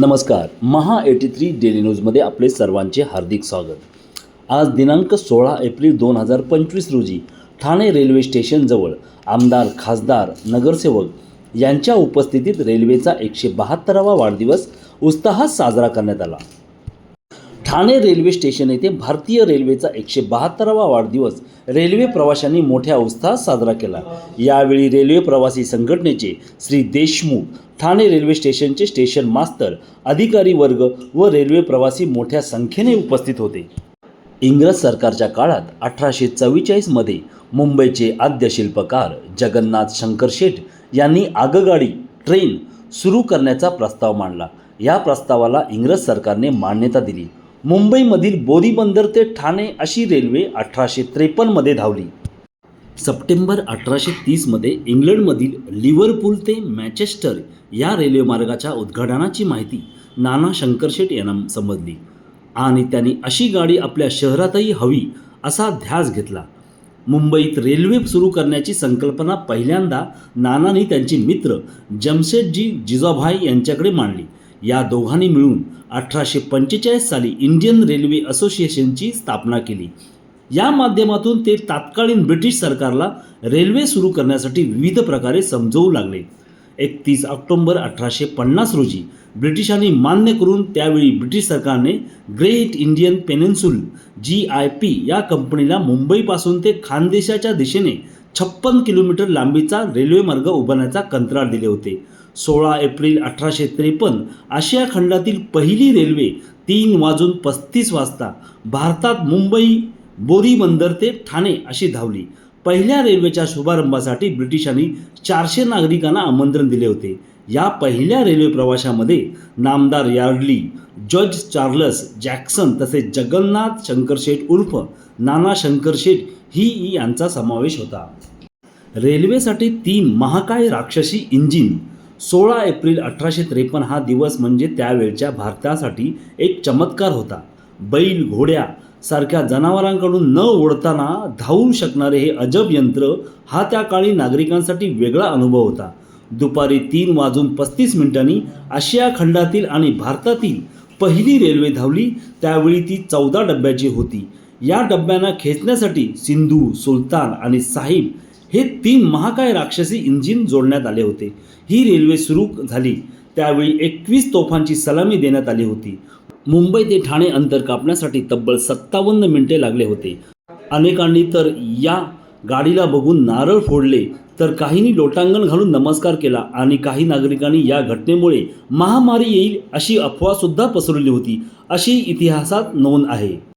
नमस्कार. महा eighty three daily न्यूजमध्ये आपले सर्वांचे हार्दिक स्वागत. आज दिनांक सोळा एप्रिल दोन हजार पंचवीस रोजी ठाणे रेल्वे स्टेशनजवळ आमदार खासदार नगरसेवक यांच्या उपस्थितीत रेल्वेचा एकशे बहात्तरावा वाढदिवस उत्साहात साजरा करण्यात आला. ठाणे रेल्वे स्टेशन येथे भारतीय रेल्वेचा एकशे बहात्तरावा वाढदिवस रेल्वे प्रवाशांनी मोठ्या उत्साहात साजरा केला. यावेळी रेल्वे प्रवासी संघटनेचे श्री देशमुख ठाणे रेल्वे स्टेशनचे स्टेशन मास्तर अधिकारी वर्ग व रेल्वे प्रवासी मोठ्या संख्येने उपस्थित होते. इंग्रज सरकारच्या काळात अठराशे चव्वेचाळीसमध्ये मुंबईचे आद्य शिल्पकार जगन्नाथ शंकर शेठ यांनी आगगाडी ट्रेन सुरू करण्याचा प्रस्ताव मांडला. या प्रस्तावाला इंग्रज सरकारने मान्यता दिली. मुंबईमधील बोरीबंदर ते ठाणे अशी रेल्वे अठराशे त्रेपन्नमध्ये धावली. सप्टेंबर अठराशे तीसमध्ये इंग्लंडमधील लिव्हरपूल ते मॅचेस्टर या रेल्वेमार्गाच्या उद्घाटनाची माहिती नाना शंकरशेट यांना समजली आणि त्यांनी अशी गाडी आपल्या शहरातही हवी असा ध्यास घेतला. मुंबईत रेल्वे सुरू करण्याची संकल्पना पहिल्यांदा नानांनी त्यांचे मित्र जमशेदजी जिजाभाई यांच्याकडे मांडली. या दोघांनी मिळून अठराशे पंचेचाळीस साली इंडियन रेल्वे असोसिएशनची स्थापना केली. या माध्यमातून ते तात्कालीन ब्रिटिश सरकारला रेल्वे सुरू करण्यासाठी विविध प्रकारे समजवू लागले. एकतीस ऑक्टोंबर अठराशे पन्नास रोजी ब्रिटिशांनी मान्य करून त्यावेळी ब्रिटिश सरकारने great Indian peninsular G I P या कंपनीला मुंबईपासून ते खानदेशाच्या दिशेने छप्पन किलोमीटर लांबीचा रेल्वे मार्ग उभारण्याचा कंत्राट दिले होते. सोळा एप्रिल अठराशे त्रेपन्न आशिया खंडातील पहिली रेल्वे तीन वाजून पस्तीस वाजता भारतात मुंबई बोरीबंदर ते ठाणे अशी धावली. पहिल्या रेल्वेच्या शुभारंभासाठी ब्रिटिशांनी चारशे नागरिकांना आमंत्रण दिले होते. या पहिल्या रेल्वे प्रवाशामध्ये नामदार यार्डली जज चार्लस जॅक्सन तसेच जगन्नाथ शंकरशेठ उर्फ नाना शंकरशेठ ही यांचा समावेश होता. रेल्वेसाठी तीन महाकाय राक्षसी इंजिन सोळा एप्रिल अठराशे त्रेपन्न हा दिवस म्हणजे त्यावेळच्या भारतासाठी एक चमत्कार होता. बैल घोड्या सारख्या जनावरांकडून न ओढताना धावू शकणारे हे अजब यंत्र हा त्या काळी नागरिकांसाठी वेगळा अनुभव होता. दुपारी तीन वाजून पस्तीस मिनिटांनी आशिया खंडातील आणि भारतातील पहिली रेल्वे धावली त्यावेळी ती चौदा डब्याची होती. या डब्यांना खेचण्यासाठी सिंधू सुलतान आणि साहिब हे तीन महाकाय राक्षसी इंजिन जोडण्यात आले होते. ही रेल्वे सुरू झाली. त्यावेळी एकवीस तोफांची सलामी देण्यात आली होती. मुंबई ते ठाणे अंतर कापण्यासाठी तब्बल सत्तावन्न मिनिटे लागले होते. अनेकांनी तर या गाडीला बघून नारळ फोडले तर काहींनी लोटांगण घालून नमस्कार केला आणि काही नागरिकांनी या घटनेमुळे महामारी येईल अशी अफवासुद्धा पसरवली होती अशी इतिहासात नोंद आहे.